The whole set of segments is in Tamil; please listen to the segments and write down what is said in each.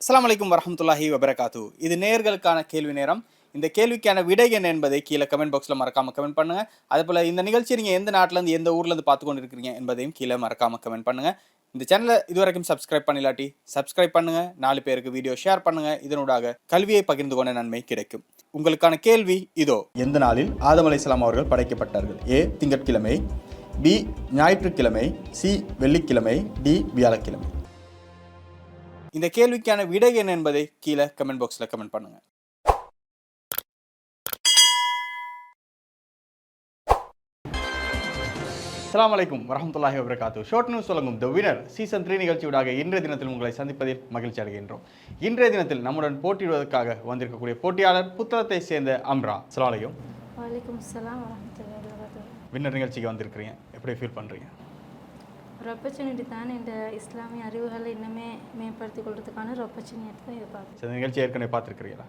அஸ்லாம் வலைக்கம் வரமத்துல்லாஹி வபரகாத்து. இது நேயர்களுக்கான கேள்வி நேரம். இந்த கேள்விக்கான விடை என்ன என்பதை கீழே கமெண்ட் பாக்ஸில் மறக்காம கமெண்ட் பண்ணுங்க. அதே இந்த நிகழ்ச்சி நீங்கள் எந்த நாட்டிலேருந்து எந்த ஊர்லேருந்து பார்த்து கொண்டு இருக்கிறீங்க என்பதையும் கீழே மறக்காம கமெண்ட் பண்ணுங்க. இந்த சேனலை இதுவரைக்கும் சப்ஸ்கிரைப் பண்ணலாட்டி சப்ஸ்கிரைப் பண்ணுங்க. நாலு பேருக்கு வீடியோ ஷேர் பண்ணுங்க. இதனூடாக கல்வியை பகிர்ந்து கொண்ட நன்மை கிடைக்கும். உங்களுக்கான கேள்வி இதோ. எந்த நாளில் ஆதம் அலைஹிஸ்ஸலாம் அவர்கள் படைக்கப்பட்டார்கள்? ஏ. திங்கட்கிழமை பி. ஞாயிற்றுக்கிழமை சி. வெள்ளிக்கிழமை டி. வியாழக்கிழமை. இந்த கேள்விக்கான விடை என்ன என்பதை கீழே கமெண்ட் பாக்ஸில் கமெண்ட் பண்ணுங்க. அஸ்ஸலாமு அலைக்கும் வரஹ்மத்துல்லாஹி வபரகாத்து ஷார்ட் நியூஸ் வழங்கும் த வினர் சீசன் த்ரீ நிகழ்ச்சியூடாக இன்றைய தினத்தில் உங்களை சந்திப்பதில் மகிழ்ச்சி அடைகின்றோம். இன்றைய தினத்தில் நம்முடன் போட்டியிடுவதற்காக வந்திருக்கக்கூடிய போட்டியாளர் புத்தகத்தை சேர்ந்த அம்ரா. அஸ்ஸலாமு அலைக்கும். வலைக்கம் வரமத்துல்லாஹி வின்னர் நிகழ்ச்சிக்கு வந்திருக்கிறீங்க. எப்படி ஃபீல் பண்ணுறீங்க ஒரு ஆப்பர்ச்சுனிட்டி தான் இந்த இஸ்லாமிய அறிவுகளை இன்னுமே மேம்படுத்தி கொள்றதுக்கான ஒரு ஆப்பர்ச்சுனிட்டி தான் இது பார்க்குறேன் சரி நிகழ்ச்சி ஏற்கனவே பார்த்துருக்கிறீங்களா?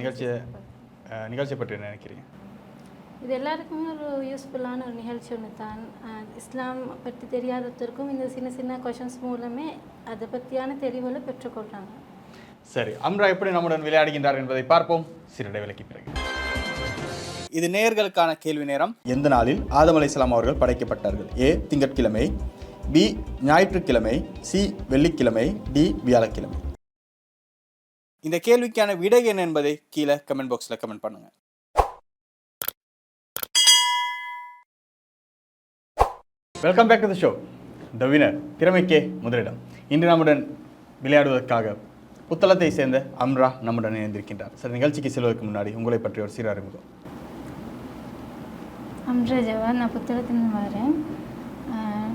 நிகழ்ச்சியை நிகழ்ச்சியை பற்றி என்ன நினைக்கிறீங்க? இது எல்லாருக்குமே ஒரு யூஸ்ஃபுல்லான ஒரு நிகழ்ச்சி ஒன்று தான். இஸ்லாம் பற்றி தெரியாதவருக்கும் இந்த சின்ன சின்ன கொஷின்ஸ் மூலமே அதை பற்றியான தெளிவுகளை பெற்றுக்கொள்கிறாங்க சரி அம்ரா எப்படி நம்முடன் விளையாடுகின்றார் என்பதை பார்ப்போம். சிறிட விலக்கி பிறகு. இது நேயர்களுக்கான கேள்வி நேரம். எந்த நாளில் ஆதம் அலைஹிஸ்ஸலாம் அவர்கள் படைக்கப்பட்டார்கள்? ஏ திங்கட்கிழமை பி ஞாயிற்றுக்கிழமை சி வெள்ளிக்கிழமை டி வியாழக்கிழமை. இந்த கேள்விக்கான விடை என்ன என்பதை கீழே கமெண்ட் பாக்ஸில் கமெண்ட் பண்ணுங்க. Welcome back to the show the winner திறமைக்கே முதலிடம். இன்று நம்முடன் விளையாடுவதற்காக புத்தளத்தை சேர்ந்த அம்ரா நம்முடன் இணைந்திருக்கின்றார். சார் நிகழ்ச்சிக்கு செல்வதற்கு முன்னாடி உங்களை பற்றி ஒரு அறிமுகம் அம்ரா ஜவான் நான் புத்தகத்துலேருந்து வரேன்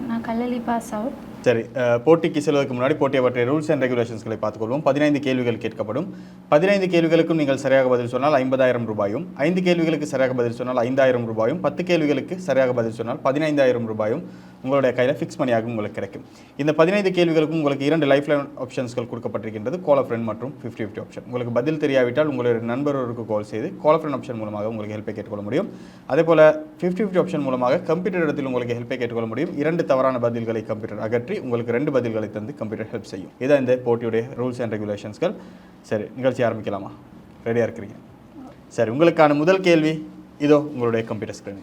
நான் கல்லலி பாஸ் அவுட் சரி போட்டிக்கு செல்வதற்கு முன்னாடி போட்டியை பற்றிய ரூல்ஸ் அண்ட் ரெகுலேஷன்ஸ்களை பார்த்துக்கொள்வோம். பதினைந்து கேள்விகள் கேட்கப்படும். பதினைந்து கேள்விகளுக்கும் நீங்கள் சரியாக பதில் சொன்னால் ஐம்பதாயிரம் ரூபாயும் ஐந்து கேள்விகளுக்கு சரியாக பதில் சொன்னால் ஐந்தாயிரம் ரூபாயும் பத்து கேள்விகளுக்கு சரியாக பதில் சொன்னால் பதினைந்தாயிரம் ரூபாயும் உங்களுடைய கையில் ஃபிக்ஸ் மணியாக உங்களுக்கு கிடைக்கும். இந்த பதினைந்து கேள்விகளுக்கும் உங்களுக்கு இரண்டு லைஃப் லைன் ஆப்ஷன்ஸ்கள் கொடுக்கப்பட்டிருக்கின்றது. கால் ஃப்ரெண்ட் மற்றும் ஃபிஃப்டி ஃபிஃப்டி ஆப்ஷன் உங்களுக்கு பதில் தெரியாவிட்டால் உங்களுடைய நண்பர்களுக்கு கால் செய்து கால் ஃப்ரெண்ட் ஆப்ஷன் மூலமாக உங்களுக்கு ஹெல்ப்பை கேட்டுக்கொள்ள முடியும். அதே போல் ஃபிஃப்டி ஃபிஃப்டி ஆப்ஷன் மூலமாக கம்ப்யூட்டர் இடத்தில் உங்களுக்கு ஹெல்ப்பை கேட்டுக்கொள்ள முடியும். இரண்டு தவறான பதில்களை கம்ப்யூட்டர் அகற்றி உங்களுக்கு ரெண்டு பதில்களை தந்து கம்ப்யூட்டர் ஹெல்ப் செய்யும். இதான் இந்த போட்டியுடைய ரூல்ஸ் அண்ட் ரெகுலேஷன்ஸ்கள் சரி நிகழ்ச்சி ஆரம்பிக்கலாமா? ரெடியாக இருக்கிறீங்க? சரி உங்களுக்கான முதல் கேள்வி இதோ உங்களுடைய கம்ப்யூட்டர் ஸ்க்ரீன்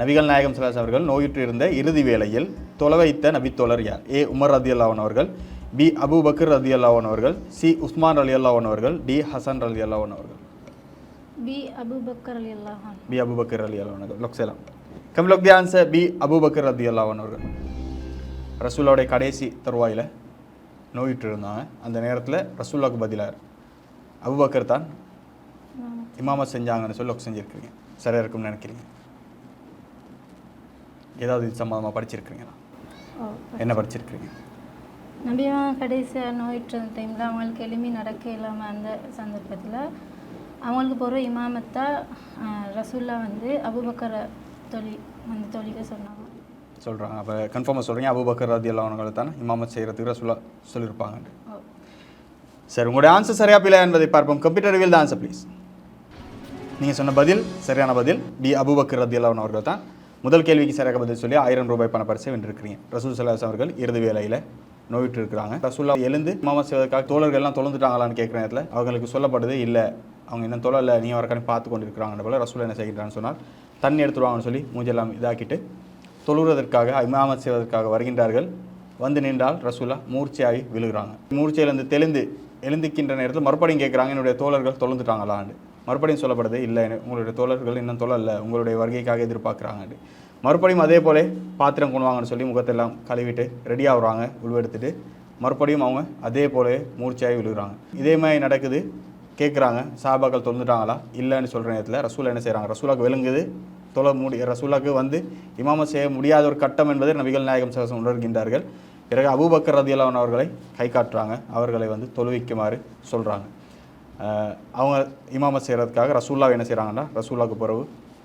நபிகள் நாயகம் சலாஸ் அவர்கள் நோயுற்று இருந்த இறுதி வேளையில் தொலை வைத்த நபித்தோழர் யார்? ஏ உமர் ரதி அல்லாவன் அவர்கள் பி அபூபக்கர் ரதி அல்லாவன் அவர்கள் சி உஸ்மான் அலி அல்லாவன் அவர்கள் டி ஹசன் அலி அல்லாவன் அவர்கள். பி அபுபக்கர் அலி அல்லாஹான் பி அபூபக்கர் அலி அல்லாவன் அவர்கள். லொக் சேலம் come lock the answer B Abu Bakr ரதி அல்லாவன் அவர்கள். ரசூலாவுடைய கடைசி தருவாயில் நோயுற்று இருந்தாங்க அந்த நேரத்தில் ரசூலாவுக்கு பதிலாக அபூபக்கர் தான் இமாமத் செஞ்சாங்கன்னு சொல்லி லொக் செஞ்சுருக்கீங்க. சரியாக இருக்கும்னு நினைக்கிறீங்க. ஏதாவது இது சம்மந்தமாக படிச்சிருக்கிறீங்களா? என்ன படிச்சிருக்கிறீங்க? நபியா கடைசியாக நோயிட்டு டைமில் அவங்களுக்கு எளிமை நடக்க இல்லாமல் அந்த சந்தர்ப்பத்தில் அவங்களுக்கு போகிற இமாமத்தா ரசூல்லா வந்து அபுபக்கரை தொழி வந்து தொழிக்க சொன்னாங்க. சொல்கிறாங்க அப்போ கன்ஃபார்மாக சொல்கிறீங்க அபூபக்கர் ரதி அல்லாவங்களை தானே இமாமத் செய்கிறதுக்கு ரசூலா சொல்லியிருப்பாங்க சரி உங்களுடைய ஆன்சர் சரியா பிள்ளை என்பதை பார்ப்போம். Computer reveal the answer please நீங்கள் சொன்ன பதில் சரியான பதில். டி அபூபக்கர் ரதி அல்லாவன் அவர்கள் தான். முதல் கேள்விக்கு சரியாக பதில் சொல்லி ஆயிரம் ரூபாய் பண பரிசை வென்றிருக்கிறீங்க. ரசூல் சலாஸ் அவர்கள் இறுதி வேலையில் நோயிட்டு இருக்கிறாங்க ரசூல்லா எழுந்து மாமா செய்வதற்காக தோழர்கள்லாம் தொலைந்துட்டாங்களான்னு கேட்குற நேரத்தில் அவங்களுக்கு சொல்லப்படுது இல்லை அவங்க இன்னும் தொழில் நீ வரக்கானே பார்த்து கொண்டு இருக்கிறாங்க போல ரசூல் என்ன செய்கிறான்னு சொன்னால் தண்ணி எடுத்துருவாங்கன்னு சொல்லி மூஞ்செல்லாம் இதாக்கிட்டு தொழுவதற்காக இமாமத் செய்வதற்காக வருகின்றார்கள். வந்து நின்றால் ரசூலா மூர்ச்சையாகி விழுகிறாங்க. மூர்ச்சையிலேருந்து தெளிந்து எழுந்திக்கின்ற நேரத்தில் மறுபடியும் கேட்குறாங்க என்னுடைய தோழர்கள் தொலைந்துட்டாங்களான்னு மறுபடியும் சொல்லப்படுது இல்லை உங்களுடைய தோழர்கள் இன்னும் தொழல உங்களுடைய வருகைக்காக எதிர்பார்க்குறாங்க. மறுபடியும் அதே போல பாத்திரம் கொண்டு வாங்கன்னு சொல்லி முகத்தெல்லாம் கழுவிட்டு ரெடி ஆகுறாங்க உள்வெடுத்துட்டு மறுபடியும் அவங்க அதே போல மூர்ச்சியாகி விழுகிறாங்க. இதே மாதிரி நடக்குது. கேட்குறாங்க சாபாக்கள் தொழுந்துட்டாங்களா? இல்லைன்னு சொல்கிற நேரத்தில் ரசூலா என்ன செய்கிறாங்க ரசூலாக்கு விளங்குது. தொலை முடி ரசூலாக்கு வந்து இமாம செய்ய முடியாத ஒரு கட்டம் என்பதை நபிகள் நாயகம் சகசம் உணர்கின்றார்கள். பிறகு அபூபக்கர் ரதியல்லான் அவர்களை கை காட்டுறாங்க. அவர்களை வந்து தொழுவிக்குமாறு சொல்கிறாங்க அவங்க இமாமத் செய்கிறதுக்காக ரசூல்லா என்ன செய்கிறாங்கன்னா ரசூல்லாவுக்கு பிறகு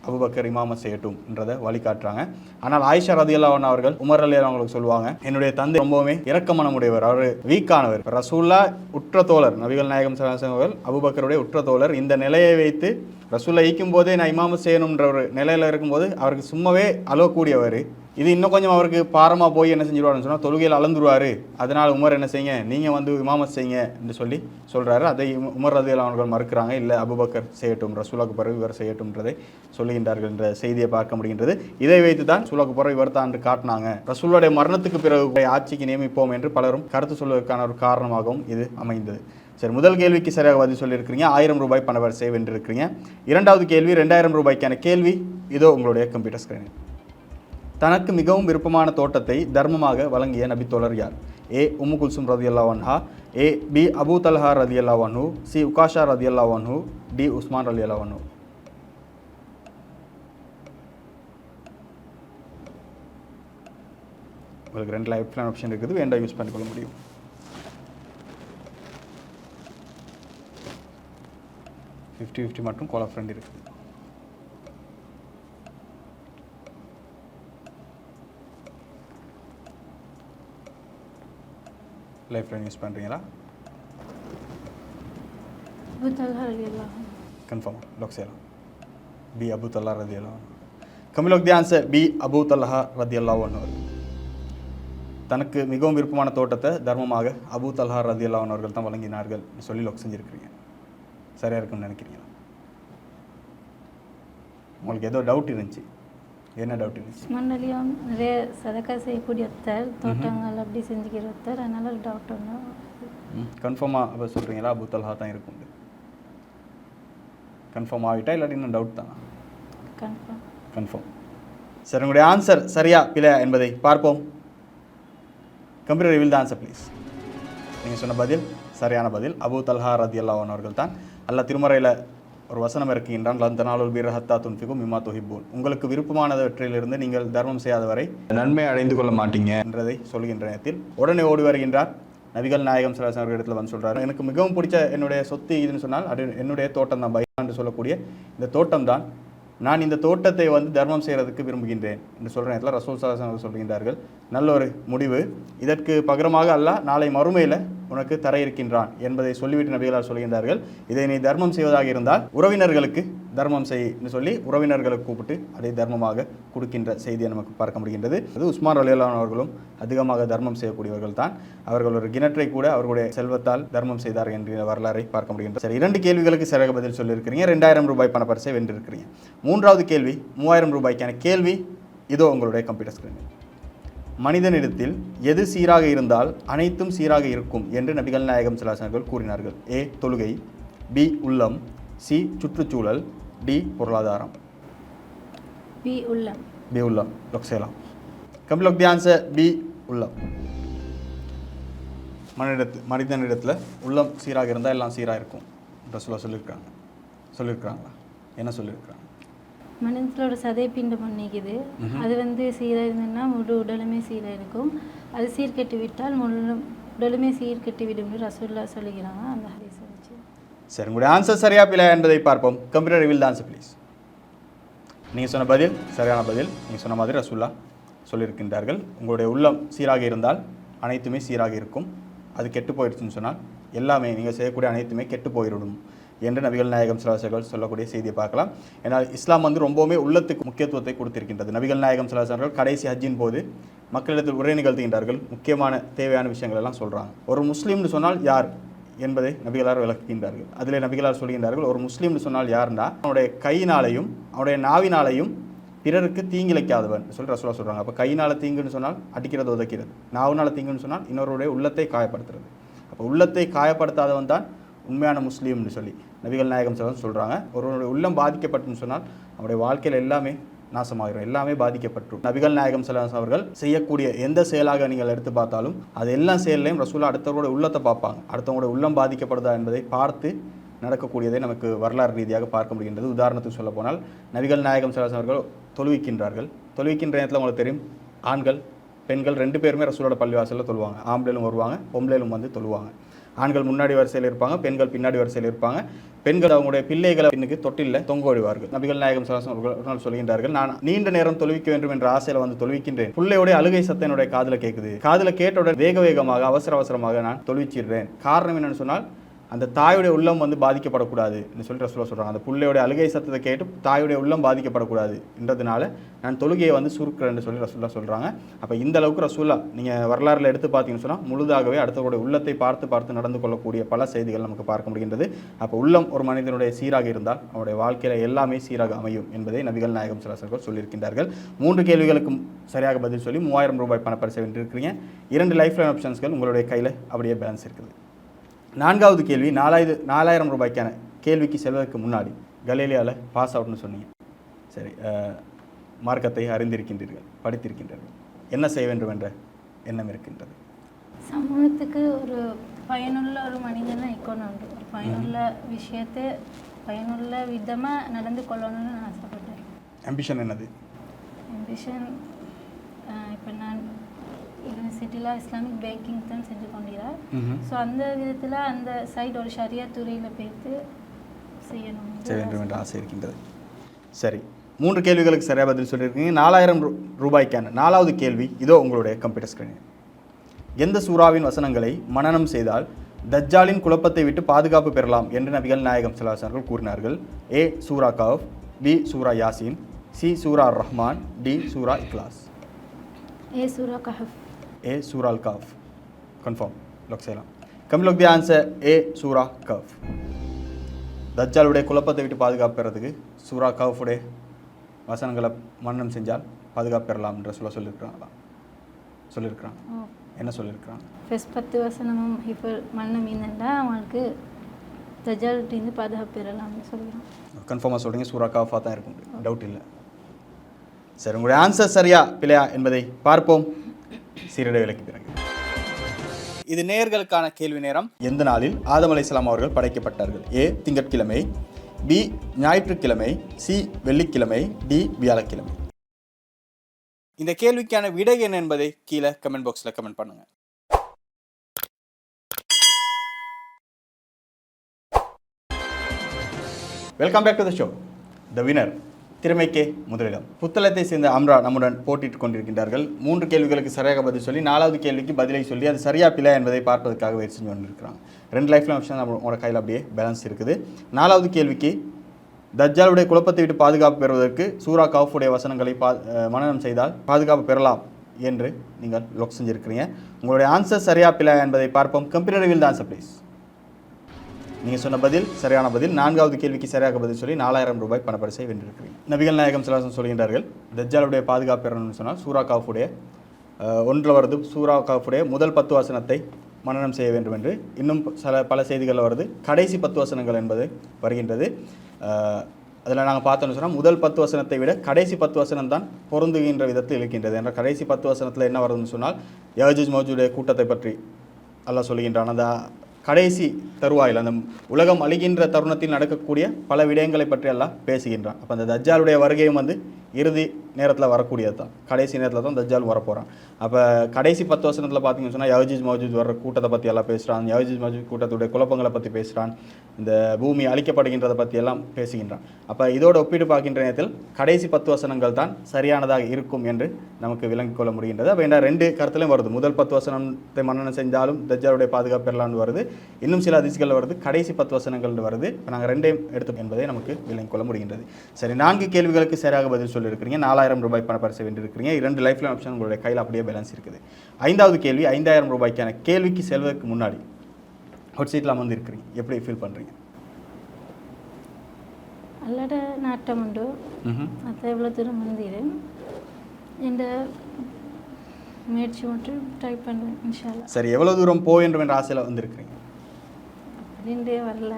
அபுபக்கர் இமாமத் செய்யட்டும்ன்றதை வழிகாட்டுறாங்க. ஆனால் ஆயிஷா ரதியல்லாவன் அவர்கள் உமர் அலி அவங்களுக்கு சொல்லுவாங்க என்னுடைய தந்தை ரொம்பவுமே இரக்கமனமுடையவர் அவர் வீக்கானவர். ரசூல்லா உற்ற தோழர். நபிகள் நாயகம் ஸல்லல்லாஹு அவர்கள் அபுபக்கருடைய உற்ற தோழர். இந்த நிலையை வைத்து ரசூல்லா ஈக்கும் போதே நான் இமாமத் செய்யணுன்ற ஒரு நிலையில் இருக்கும்போது அவருக்கு சும்மாவே அலோக்கூடியவர் இது இன்னும் கொஞ்சம் அவருக்கு பாரமாக போய் என்ன செஞ்சிருவாருன்னு சொன்னால் தொழுகையில் அளந்துருவார். அதனால் உமர் என்ன செய்யுங்க? நீங்கள் வந்து இமாமத் செய்யுங்க என்று சொல்லி சொல்கிறாரு அதை உமர் ரதியில் அவர்கள் மறுக்கிறாங்க. இல்லை அபுபக்கர் செய்யட்டும் ரசூலாக்கு பிறகு இவர் செய்யட்டும்ன்றதை சொல்லுகின்றார்கள் என்ற செய்தியை பார்க்க முடிகின்றது. இதை வைத்து தான் ரசூலாக்கு பிறகு இவர் தான் என்று காட்டினாங்க. ரசூலுடைய மரணத்துக்கு பிறகு ஆட்சிக்கு நியமிப்போம் என்று பலரும் கருத்து சொல்வதற்கான ஒரு காரணமாகவும் இது அமைந்தது. சரி முதல் கேள்விக்கு சரியாக பதில் சொல்லியிருக்கிறீங்க. ஆயிரம் ரூபாய் பணவர் வரிசை வென்றிருக்கிறீங்க. இரண்டாவது கேள்வி ரெண்டாயிரம் ரூபாய்க்கான கேள்வி இதோ உங்களுடைய கம்ப்யூட்டர் ஸ்க்ரீனில் தனக்கு மிகவும் விருப்பமான தோட்டத்தை தர்மமாக வழங்கிய நபித்தோழர் யார்? ஏ. உம்மு குல்சும் ரதி அல்லாவன்ஹா ஏ. பி. அபூ தல்ஹா ரதி அன்ஹு சி. உகாஷா ரதி அன்ஹு டி. உஸ்மான் ரலி அன்ஹு. உங்களுக்கு ரெண்டு லைஃப் பிளான் ஆப்ஷன் இருக்குது வேண்டாம் யூஸ் பண்ணிக்கொள்ள முடியும். ஃபிஃப்டி ஃபிஃப்டி மட்டும் கோலா ஃப்ரெண்ட் இருக்குது. லைஃப் லைன் யூஸ் பண்ணுறீங்களா. கன்ஃபார்ம் லாக் செய்யலாம். பி அபு தல்லா ரதி அல்லா கமில் the answer B Abu Talha ரதி அல்லா தனக்கு மிகவும் விருப்பமான தோட்டத்தை தர்மமாக அபு தல்ஹா ரதி அல்லா அவர்கள் தான் வழங்கினார்கள். சொல்லி லாக் செஞ்சுருக்கிறீங்க. சரியாக இருக்கும்னு நினைக்கிறீங்களா? உங்களுக்கு ஏதோ டவுட் இருந்துச்சு. என்ன டவுட் அலியும் நிறைய சதக்கா செய்யக்கூடிய ஒருத்தர் தோட்டங்கள் அப்படி செஞ்சுக்கிற ஒருத்தர் அதனால ஒரு டவுட் ஒன்று கன்ஃபார்மாக அப்போ சொல்கிறீங்களா அபு தல்ஹா தான் இருக்கும் கன்ஃபார்ம் ஆகிட்டா இல்லாட்டி இன்னும் டவுட் தானா? கன்ஃபார்ம் கன்ஃபார்ம் சரி உங்களுடைய ஆன்சர் சரியா பிழை என்பதை பார்ப்போம். Computer reveal the answer please நீங்கள் சொன்ன பதில் சரியான பதில். அபு தல்ஹா ரதி அல்லாஹன் அவர்கள் தான். அல்லாஹ் திருமறையில் ஒரு வசனம் இருக்கின்றான் லந்த நாளுல் பீர ஹத்தா துன்ஃபிகும் மிமா துஹிப்பூன். உங்களுக்கு விருப்பமானவற்றிலிருந்து நீங்கள் தர்மம் செய்யாத வரை நன்மை அடைந்து கொள்ள மாட்டீங்க. என்றதை சொல்கின்ற நேரத்தில் உடனே ஓடி வருகின்றார். நபிகள் நாயகம் சலாசன் அவர்கள் இடத்துல வந்து சொல்றாரு எனக்கு மிகவும் பிடிச்ச என்னுடைய சொத்து இதுன்னு சொன்னால் அது என்னுடைய தோட்டம் தான் பையா என்று சொல்லக்கூடிய இந்த தோட்டம் தான் நான் இந்த தோட்டத்தை வந்து தர்மம் செய்கிறதுக்கு விரும்புகின்றேன் என்று சொல்கிற நேரத்தில் ரசூல் சாசன் அவர்கள் சொல்கின்றார்கள். நல்ல ஒரு முடிவு. இதற்கு பகரமாக அல்லாஹ் நாளை மறுமையில் உனக்கு தர இருக்கின்றான் என்பதை சொல்லிவிட்டு நபிகளார் சொல்கின்றார்கள். இதை நீ தர்மம் செய்வதாக இருந்தால் உறவினர்களுக்கு தர்மம் செய்ன்னு சொல்லி உறவினர்களை கூப்பிட்டு அதை தர்மமாக கொடுக்கின்ற செய்தியை நமக்கு பார்க்க முடிகின்றது அது உஸ்மான் அலியலான் அவர்களும் அதிகமாக தர்மம் செய்யக்கூடியவர்கள் தான். அவர்கள் ஒரு கிணற்றை கூட அவர்களுடைய செல்வத்தால் தர்மம் செய்தார் என்ற வரலாறை பார்க்க முடிகின்றது சரி இரண்டு கேள்விகளுக்கு சிறக பதில் சொல்லியிருக்கிறீங்க. ரெண்டாயிரம் ரூபாய் பணப்பரிசை வென்றிருக்கிறீங்க. மூன்றாவது கேள்வி மூவாயிரம் ரூபாய்க்கான கேள்வி இதோ உங்களுடைய கம்ப்யூட்டர் ஸ்கிரீனில் மனிதனிடத்தில் எது சீராக இருந்தால் அனைத்தும் சீராக இருக்கும் என்று நபிகள் நாயகம் சிலாசனர்கள் கூறினார்கள். ஏ தொழுகை பி உள்ளம் சி சுற்றுச்சூழல் டி பொருளாதாரம். பி உள்ளம். பி உள்ளம். லொக் செய்யலாம். கம்ப்ளீட் தி ஆன்சர் பி உள்ளம். மனிதத்து மனிதனிடத்தில் உள்ளம் சீராக இருந்தால் எல்லாம் சீராக இருக்கும் ரசூலா சொல்லியிருக்காங்க சொல்லியிருக்கிறாங்களா என்ன சொல்லியிருக்கிறாங்க மனிதர்களோட சதை பிண்டம் பண்ணிக்குது. அது வந்து சீராக இருந்ததுன்னா முழு உடலுமே சீராக இருக்கும் அது சீர்கெட்டு விட்டால் முழு உடலுமே சீர்கெட்டு விடும் ரசூல்லா சொல்லுகிறாங்க அந்த சரி உங்களுடைய ஆன்சர் சரியா பிள்ளை என்பதை பார்ப்போம். கம்ப்யூட்டர் ரிவில் ஆன்சர் ப்ளீஸ் நீங்கள் சொன்ன பதில் சரியான பதில். நீங்கள் சொன்ன மாதிரி ரசுல்லா சொல்லியிருக்கின்றார்கள். உங்களுடைய உள்ளம் சீராக இருந்தால் அனைத்துமே சீராக இருக்கும். அது கெட்டு போயிடுச்சுன்னு சொன்னால் எல்லாமே நீங்கள் செய்யக்கூடிய அனைத்துமே கெட்டு போயிடும் என்று நபிகள் நாயகம் சிலாசர்கள் சொல்லக்கூடிய செய்தியை பார்க்கலாம். ஏன்னால் இஸ்லாம் வந்து ரொம்பவுமே உள்ளத்துக்கு முக்கியத்துவத்தை கொடுத்திருக்கின்றது. நபிகள் நாயகம் சிலாசர்கள் கடைசி ஹஜ்ஜின் போது மக்களிடத்தில் உரை நிகழ்த்துகின்றார்கள். முக்கியமான தேவையான விஷயங்கள் எல்லாம் சொல்கிறாங்க ஒரு முஸ்லீம்னு சொன்னால் யார்? என்பதை நபிகளார் விளக்குகின்றார்கள். அதில் நபிகளார் சொல்கின்றார்கள் ஒரு முஸ்லீம்னு சொன்னால் யாருன்னா அவனுடைய கையினாலையும் அவனுடைய நாவினாலையும் பிறருக்கு தீங்கிழைக்காதவன் சொல்லி ரசோலா சொல்கிறாங்க அப்போ கையினால் தீங்குன்னு சொன்னால் அடிக்கிறது உதைக்கிறது. நாவினால் தீங்குன்னு சொன்னால் இன்னொருடைய உள்ளத்தை காயப்படுத்துறது. அப்போ உள்ளத்தை காயப்படுத்தாதவன் தான் உண்மையான முஸ்லீம்னு சொல்லி நபிகள் நாயகம் செல்வன் சொல்கிறாங்க ஒருவனுடைய உள்ளம் பாதிக்கப்பட்டுன்னு சொன்னால் அவனுடைய வாழ்க்கையில் எல்லாமே நாசமாகிடும் எல்லாமே பாதிக்கப்பட்டுரும். நபிகள் நாயகம் சலாஸ் அவர்கள் செய்யக்கூடிய எந்த செயலாக நீங்கள் எடுத்து பார்த்தாலும் அது எல்லா செயல்லையும் ரசூலா அடுத்தவங்களுடைய உள்ளத்தை பார்ப்பாங்க. அடுத்தவங்களுடைய உள்ளம் பாதிக்கப்படுதா என்பதை பார்த்து நடக்கக்கூடியதை நமக்கு வரலாறு ரீதியாக பார்க்க முடிகின்றது. உதாரணத்துக்கு சொல்ல போனால் நபிகள் நாயகம் சலாஸ் அவர்கள் தொழுவிக்கின்றார்கள். தொழுவிக்கின்ற நேரத்தில் உங்களுக்கு தெரியும் ஆண்கள் பெண்கள் ரெண்டு பேருமே ரசூலோட பள்ளிவாசலில் தொழுவாங்க. ஆம்பளும் வருவாங்க பொம்பளையிலும் வந்து தொழுவாங்க. ஆண்கள் முன்னாடி வரிசையில் இருப்பாங்க பெண்கள் பின்னாடி வரிசையில் இருப்பாங்க. பெண்கள் அவங்களுடைய பிள்ளைகளை பின்னுக்கு தொட்டில்ல தொங்க விடுவார்கள். நபிகள் நாயகம் சலாசம் அவர்கள் சொல்கின்றார்கள் நான் நீண்ட நேரம் தொழுவிக்க வேண்டும் என்ற ஆசையில் வந்து தொழுவிக்கின்றேன். பிள்ளையுடைய அழுகை சத்தம் என்னுடைய காதில் கேட்குது காதில் கேட்டவுடன் வேக வேகமாக அவசர அவசரமாக நான் தொழுவிச்சிடுறேன். காரணம் என்னன்னு சொன்னால் அந்த தாயுடைய உள்ளம் வந்து பாதிக்கப்படக்கூடாதுன்னு சொல்லிட்டு ரசூலா சொல்கிறாங்க அந்த புள்ளையோட அழுகை சத்தத்தை கேட்டு தாயுடைய உள்ளம் பாதிக்கப்படக்கூடாது என்றதுனால நான் தொழுகையை வந்து சுருக்கிறேன்னு சொல்லி ரசூல்லா சொல்கிறாங்க அப்போ இந்த அளவுக்கு ரசூலா நீங்கள் வரலாறுல எடுத்து பார்த்தீங்கன்னு சொன்னால் முழுதாகவே அடுத்தவருடைய உள்ளத்தை பார்த்து பார்த்து நடந்து கொள்ளக்கூடிய பல செய்திகள் நமக்கு பார்க்க முடிகின்றது. அப்போ உள்ளம் ஒரு மனிதனுடைய சீராக இருந்தால் அவனுடைய வாழ்க்கையில் எல்லாமே சீராக அமையும் என்பதை நபிகள் நாயகம் சிலாசர்கள் சொல்லியிருக்கின்றார்கள். மூன்று கேள்விகளுக்கும் சரியாக பதில் சொல்லி மூவாயிரம் ரூபாய் பணப்பரிசை வென்றிருக்கிறீங்க. இரண்டு லைஃப் லைன் ஆப்ஷன்ஸ்கள் உங்களுடைய கையில் அப்படியே பேலன்ஸ் இருக்குது. நான்காவது கேள்வி நாலாயிரம் நாலாயிரம் ரூபாய்க்கான கேள்விக்கு செல்வதற்கு முன்னாடி கலேலியாவில் பாஸ் அவுட்னு சொன்னீங்க. சரி மார்க்கத்தை அறிந்திருக்கின்றீர்கள் படித்திருக்கின்றீர்கள். என்ன செய்ய வேண்டும் என்ற எண்ணம் இருக்கின்றது? சமூகத்துக்கு ஒரு பயனுள்ள ஒரு மனிதனை இருக்கணும் ஒரு பயனுள்ள விஷயத்தை பயனுள்ள விதமாக நடந்து கொள்ளணும்னு நான் ஆசைப்பட்டேன். அம்பிஷன் என்னது? அம்பிஷன் இப்போ நான் யூனிவர்சிட்டியில் இஸ்லாமிக் பேங்கிங் தான் செஞ்சு கொண்டிருக்கிறேன் ஸோ அந்த விதத்தில் அந்த சைடு ஒரு ஷரியா துறையில் போய்த்து செய்யணும் செய்ய வேண்டும் என்ற ஆசை. இருக்கின்றது. சரி. மூன்று கேள்விகளுக்கு சரியாக பதில் சொல்லியிருக்கீங்க. நாலாயிரம் ரூபாய்க்கான நாலாவது கேள்வி. இதோ உங்களுடைய கம்ப்யூட்டர் ஸ்கிரீன் எந்த சூறாவின் வசனங்களை மனனம் செய்தால் தஜ்ஜாலின் குழப்பத்தை விட்டு பாதுகாப்பு பெறலாம் என்று நபிகள் நாயகம் சிலாசர்கள் கூறினார்கள். ஏ சூரா கவ் பி சூரா யாசின். சி சூரா ரஹ்மான். டி சூரா இக்லாஸ். A Sura Kahf. A Surah Al-Kahf. Confirm. செய்யலாம். Come look the answer A Surah Kahf. தஜ்ஜாலுடைய குழப்பத்தை விட்டு பாதுகாப்பு பெறதுக்கு சூரா கவுஃபுடைய வசனங்களை மன்னனம் செஞ்சால் பாதுகாப்பு பெறலாம் என்று சொல்ல சொல்லியிருக்கிறாங்களா சொல்லியிருக்கிறாங்க என்ன சொல்லியிருக்கிறாங்க ஃபஸ்ட் பத்து வசனமும் இப்போ மன்னம் மீனண்டா அவங்களுக்கு தஜால்ட்டிருந்து பாதுகாப்பு பெறலாம்னு சொல்லுவாங்க கன்ஃபார்மாக சொல்கிறீங்க சூரா காஃபா தான் இருக்கும். டவுட் இல்லை. சரி உங்களுடைய ஆன்சர் சரியா பிழையா என்பதை பார்ப்போம். சீரடை விலைக்கு பிறகு. இது நேர்களுக்கான கேள்வி நேரம். எந்த நாளில் ஆதம் அலைஹிஸ்ஸலாம் அவர்கள் படைக்கப்பட்டார்கள்? ஏ திங்கட்கிழமை பி ஞாயிற்றுக்கிழமை சி வெள்ளிக்கிழமை டி வியாழக்கிழமை. இந்த கேள்விக்கான விடை என்ன என்பதை கீழே கமெண்ட் பாக்ஸில் கமெண்ட் பண்ணுங்க. Welcome back to the show the winner திறமைக்கே முதலிடம். புத்தளத்தை சேர்ந்த அம்ரா நம்முடன் போட்டிட்டு கொண்டிருக்கின்றார்கள். மூன்று கேள்விகளுக்கு சரியாக பதில் சொல்லி நாலாவது கேள்விக்கு பதிலை சொல்லி அது சரியா பிழை என்பதை பார்ப்பதற்காக முயற்சி செஞ்சு கொண்டிருக்கிறாங்க ரெண்டு லைஃப்ல ஆப்ஷன் உங்களோட கையில் அப்படியே பேலன்ஸ் இருக்குது. நாலாவது கேள்விக்கு தஜ்ஜாலுடைய குழப்பத்தை விட்டு பாதுகாப்பு பெறுவதற்கு சூரா கவுஃபுடைய வசனங்களை பா மனநம் செய்தால் பாதுகாப்பு பெறலாம் என்று நீங்கள் லொக் செஞ்சிருக்கிறீங்க. உங்களுடைய ஆன்சர் சரியா பிள்ளை என்பதை பார்ப்போம். கம்ப்யூட்டர் வில் ஆன்சர் ப்ளீஸ் நீங்கள் சொன்ன பதில் சரியான பதில். நான்காவது கேள்விக்கு சரியாக பதில் சொல்லி நாலாயிரம் ரூபாய் பணப்பரிசை வென்றிருக்கிறீங்க நபிகள் நாயகம் சிலாசன் சொல்கின்றார்கள் தஜ்ஜாலுடைய பாதுகாப்பு பெறணும்னு சொன்னால் சூரா காஃபுடைய ஒன்றில் வருது சூரா காஃபுடைய முதல் பத்து வசனத்தை மனநம் செய்ய வேண்டும் என்று. இன்னும் சில பல செய்திகளில் வருது கடைசி பத்து வசனங்கள் என்பது வருகின்றது. அதில் நாங்கள் பார்த்தோம்னு சொன்னால் முதல் பத்து வசனத்தை விட கடைசி பத்து வசனம் தான் பொருந்துகின்ற விதத்தில் இருக்கின்றது. என்ற கடைசி பத்து வசனத்தில் என்ன வருதுன்னு சொன்னால் யஜூஜ் மோஜுடைய கூட்டத்தை பற்றி எல்லாம் சொல்கின்றான். அந்த கடைசி தருவாயில் அந்த உலகம் அழிகின்ற தருணத்தில் நடக்கக்கூடிய பல விடயங்களை பற்றி எல்லாம் பேசுகின்றான். அப்போ அந்த தஜ்ஜாலுடைய வருகையும் வந்து இறுதி நேரத்தில் வரக்கூடியது தான் கடைசி நேரத்தில் தான் தஜ்ஜால் வரப்போகிறான் அப்போ கடைசி பத்து வருஷத்தில் பார்த்தீங்கன்னு சொன்னால் யவஜிஜ் மௌஜித் வர கூட்டத்தை பற்றி எல்லாம் பேசுகிறான் யவஜிஜ் மௌஜித் கூட்டத்துடைய குழப்பங்களை பற்றி பேசுகிறான் இந்த பூமி அழிக்கப்படுகின்றதை பற்றி எல்லாம் பேசுகின்றான். அப்போ இதோடு ஒப்பிட்டு பார்க்கின்ற நேரத்தில் கடைசி பத்து வசனங்கள் தான் சரியானதாக இருக்கும் என்று நமக்கு விளங்கிக் கொள்ள முடிகின்றது. அப்போ என்ன ரெண்டு கருத்துலையும் வருது. முதல் பத்து வசனத்தை மன்னனம் செஞ்சாலும் தஜ்ஜாலுடைய பாதுகாப்பு பெறலாம்னு வருது. இன்னும் சில அதிர்ச்சிகள் வருது. கடைசி பத்து வசனங்கள் வருது. இப்போ நாங்கள் ரெண்டையும் எடுத்தோம் என்பதை நமக்கு விளங்கிக் கொள்ள முடிகின்றது. சரி நான்கு கேள்விகளுக்கு சரியாக பதில் சொல்லியிருக்கிறீங்க. நாலாயிரம் ரூபாய் பணப்பரிசை வென்றிருக்கிறீங்க. இரண்டு லைஃப் லைன் ஆப்ஷன் உங்களுடைய கையில் அப்படியே பேலன்ஸ் இருக்குது. ஐந்தாவது கேள்வி ஐந்தாயிரம் ரூபாய்க்கான கேள்விக்கு செல்வதற்கு முன்னாடி ஹொட் சீட்டில் அமர்ந்திருக்கிறீங்க. எப்படி ஃபீல் பண்ணுறீங்க അല്ലട നാട്ടമുണ്ട് അത്തേവളത്തിന് മുന്തിര് എൻ്റെ മേടിച്ചു കൊണ്ട് ടൈപ്പ് பண்ணுவேன் இன்ஷால்லா சரி எவ்வளோ தூரம் போவேண்டும் என்ற ஆசையில் வந்திருக்கிறீங்க? அப்படின்றே வரல.